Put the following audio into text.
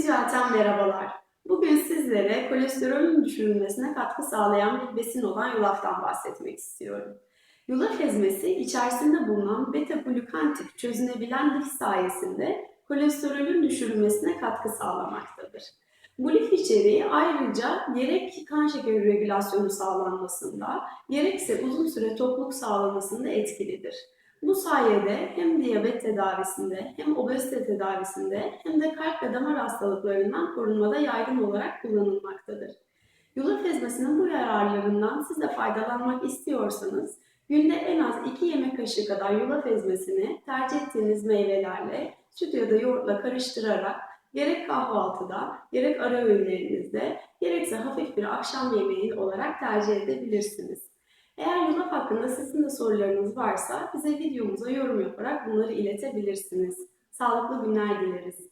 Fizyelten merhabalar. Bugün sizlere kolesterolün düşürülmesine katkı sağlayan bir besin olan yulaftan bahsetmek istiyorum. Yulaf ezmesi içerisinde bulunan beta-glukan tip çözünebilen lif sayesinde kolesterolün düşürülmesine katkı sağlamaktadır. Bu lif içeriği ayrıca gerek kan şekeri regülasyonu sağlanmasında, gerekse uzun süre tokluk sağlamasında etkilidir. Bu sayede hem diyabet tedavisinde, hem obezite tedavisinde, hem de kalp ve damar hastalıklarından korunmada yaygın olarak kullanılmaktadır. Yulaf ezmesinin bu yararlarından siz de faydalanmak istiyorsanız, günde en az 2 yemek kaşığı kadar yulaf ezmesini tercih ettiğiniz meyvelerle, süt ya da yoğurtla karıştırarak gerek kahvaltıda, gerek ara öğünlerinizde, gerekse hafif bir akşam yemeği olarak tercih edebilirsiniz. Eğer yulaf hakkında sizin de sorularınız varsa bize videomuza yorum yaparak bunları iletebilirsiniz. Sağlıklı günler dileriz.